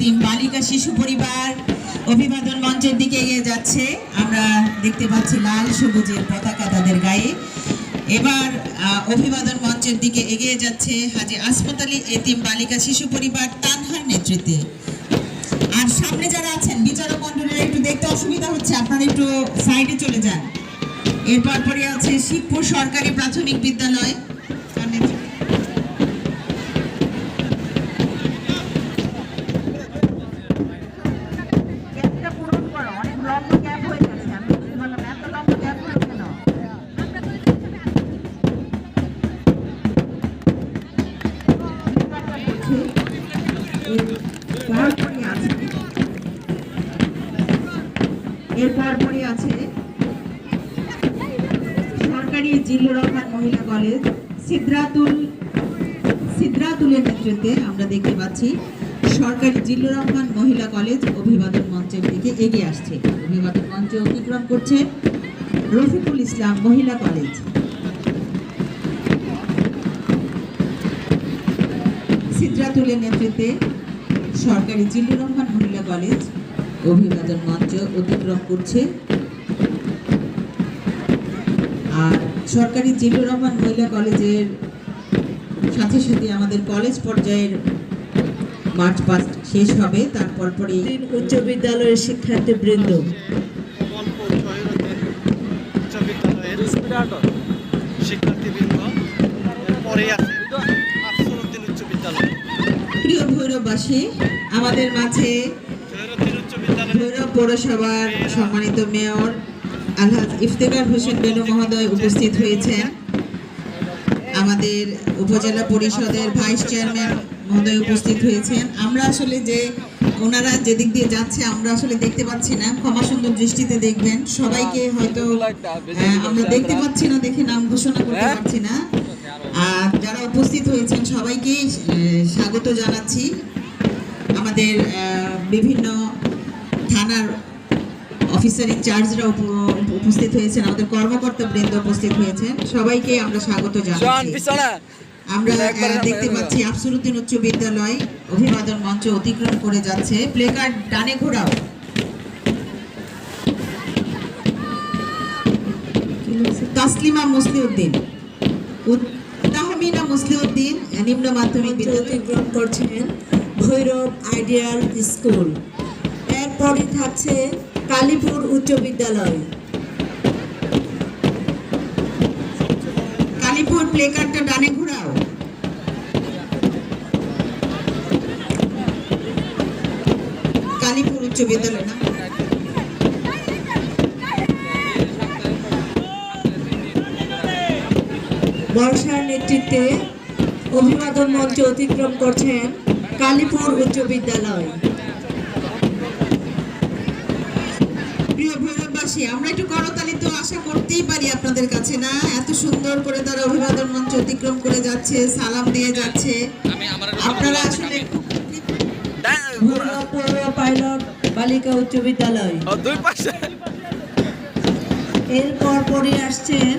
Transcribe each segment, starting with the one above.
তিন বালিকা শিশু পরিবার অভিবাদন মঞ্চের দিকে এগিয়ে যাচ্ছে। আমরা দেখতে পাচ্ছি লাল সবুজের পতাকা তাদের গায়ে। এবার অভিবাদন মঞ্চের দিকে এগিয়ে যাচ্ছে হাজি এতিম বালিকা শিশু পরিবার তানহার নেতৃত্বে। আর সামনে যারা আছেন, বিচারক মন্ডলীরা একটু দেখতে অসুবিধা হচ্ছে, আপনারা একটু সাইডে চলে যান। এরপর পরে আছে শিবপুর সরকারি প্রাথমিক বিদ্যালয়। এরপর পরে আছে সরকারি জিল্লুর মহিলা কলেজ, সিদ্রাতুল, সিদ্রাতুলের নেতৃত্বে আমরা দেখতে পাচ্ছি সরকারি জিল্লুর মহিলা কলেজ অভিবাদন মঞ্চের দিকে এগিয়ে আসছে। অভিবাদন মঞ্চ অতিক্রম করছে রফিকুল ইসলাম মহিলা কলেজ। সিদ্রাতুলের নেতৃত্বে সরকারি জিল্লুর মহিলা কলেজ অভিবাদন মঞ্চ অতিক্রম করছে। আর সরকারি জিল্লুর রহমান মহিলা কলেজের সাথে সাথে আমাদের কলেজ পর্যায়ের মার্চ পাস্ট শেষ হবে তারপর পরে উচ্চ বিদ্যালয়ের শিক্ষার্থী বৃন্দ শিক্ষার্থীবৃন্দ পরে আছে প্রিয় ভৈরববাসী আমাদের মাঝে ভৈরব পৌরসভার সম্মানিত মেয়র আলহাজ ইফতেখার হোসেন বেনু মহোদয় উপস্থিত হয়েছেন। আমাদের উপজেলা পরিষদের ভাইস চেয়ারম্যান মহোদয় উপস্থিত হয়েছেন। আমরা আসলে যে ওনারা যেদিক দিয়ে যাচ্ছে, আমরা আসলে দেখতে পাচ্ছি না। ক্ষমা সুন্দর দৃষ্টিতে দেখবেন। সবাইকে হয়তো আমরা দেখতে পাচ্ছি না, দেখে নাম ঘোষণা করতে পারছি না। আর যারা উপস্থিত হয়েছেন, সবাইকে স্বাগত জানাচ্ছি। আমাদের বিভিন্ন থানার অফিসার ইনচার্জরা উপস্থিত হয়েছেন আমাদের কর্মকর্তা বৃন্দ উপস্থিত হয়েছেন। সবাইকে আমরা স্বাগত জানাচ্ছি। আমরা দেখতে পাচ্ছি আফসরুদ্দিন উচ্চ বিদ্যালয় অভিবাদন মঞ্চ অতিক্রম করে যাচ্ছে। প্লে ডানে ঘোরাও। তাসলিমা মুসলিউদ্দিন। তাহমিনা মুসলিউদ্দিন নিম্ন মাধ্যমিক বিদ্যালয়। অতিক্রম করছেন ভৈরব আইডিয়াল স্কুল। এরপরে থাকছে কালীপুর উচ্চ বিদ্যালয়। কালীপুর প্লে কার্ডটা ডানে ঘোরাও। কালীপুর উচ্চ বিদ্যালয়, না? বর্ষার নেতৃত্বে অভিবাদন মঞ্চ অতিক্রম করছেন কালীপুর উচ্চ বিদ্যালয় প্রিয় ভৈরববাসী আমরা একটু করতালি তো আশা করতেই পারি আপনাদের কাছে না? এত সুন্দর করে তারা অভিবাদন মঞ্চ অতিক্রম করে যাচ্ছে সালাম দিয়ে যাচ্ছে। আপনারা আসলে পাইলট বালিকা উচ্চ বিদ্যালয়। আসছেন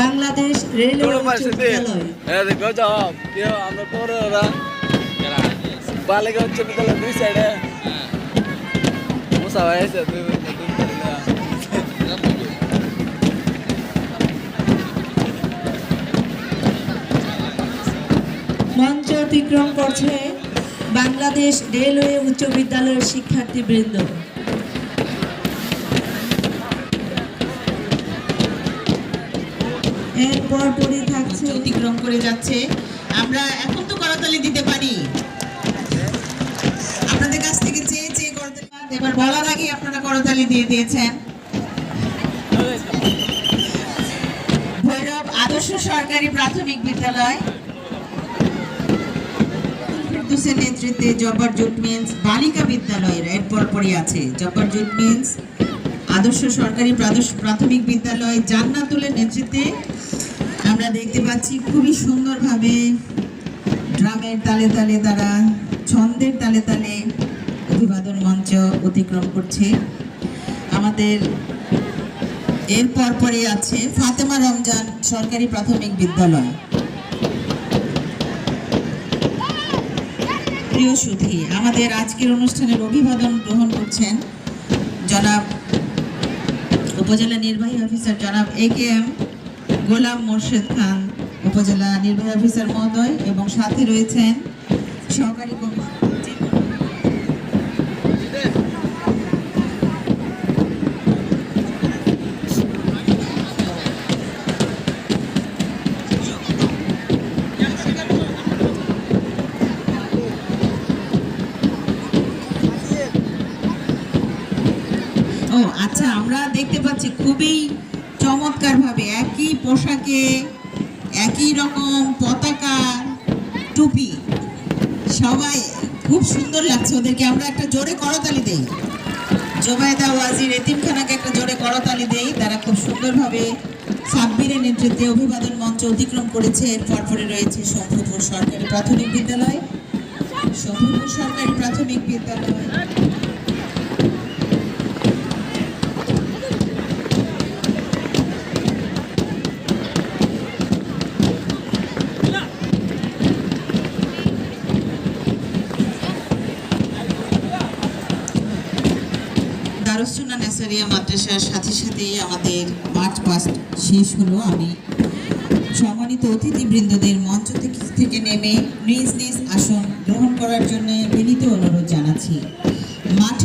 বাংলাদেশ রেলওয়ে উচ্চ বিদ্যালয়। আমরা পরে ওরা। বালিকা উচ্চ বিদ্যালয় দুই সাইডে মুসা ভাই অতিক্রম করছে বাংলাদেশ রেলওয়ে উচ্চ বিদ্যালয়ের শিক্ষার্থীবৃন্দ। এরপর পরে থাকছে অতিক্রম করে যাচ্ছে। আমরা এখন তো করতালি দিতে পারি। আপনাদের কাছ থেকে চেয়ে চেয়ে করতালি এবার বলার আগে আপনারা করতালি দিয়ে দিয়েছেন। ভৈরব আদর্শ সরকারি প্রাথমিক বিদ্যালয়। ফেরদৌসের নেতৃত্বে জব্বার জুট মিন্স বালিকা বিদ্যালয়ের এরপর পরই আছে। জব্বার জুট মিন্স আদর্শ সরকারি প্রাথমিক বিদ্যালয় জান্নাতুলের নেতৃত্বে আমরা দেখতে পাচ্ছি খুবই সুন্দরভাবে ড্রামের তালে তালে তারা, ছন্দের তালে তালে অভিবাদন মঞ্চ অতিক্রম করছে। আমাদের এরপর পরে আছে ফাতেমা রমজান সরকারি প্রাথমিক বিদ্যালয়। প্রিয় সুধী, আমাদের আজকের অনুষ্ঠানের অভিবাদন গ্রহণ করছেন জনাব উপজেলা নির্বাহী অফিসার জনাব এ কে এম গোলাম মোর্শেদ খান, উপজেলা নির্বাহী অফিসার মহোদয় এবং সাথে রয়েছেন সহকারী ও আচ্ছা আমরা দেখতে পাচ্ছি খুবই চমৎকারভাবে একই পোশাকে, একই রকম পতাকা, টুপি। সবাই খুব সুন্দর লাগছে ওদেরকে। আমরা একটা জোরে করতালি দেই। জোবায়দা ওয়াজির এতিমখানাকে একটা জোরে করতালি দেই। তারা খুব সুন্দরভাবে সাব্বিরের নেতৃত্বে অভিবাদন মঞ্চ অতিক্রম করেছে। এর রয়েছে শম্ভুপুর সরকারি প্রাথমিক বিদ্যালয়। শম্ভুপুর সরকারি প্রাথমিক বিদ্যালয়। দারুসুন্না নেসারিয়া মাদ্রাসার সাথে সাথেই আমাদের মার্চ পাস্ট শেষ হলো আমি। সম্মানিত অতিথিবৃন্দদের মঞ্চ থেকে নেমে নিজ নিজ আসন গ্রহণ করার জন্য বিনীত অনুরোধ জানাচ্ছি। মাঠে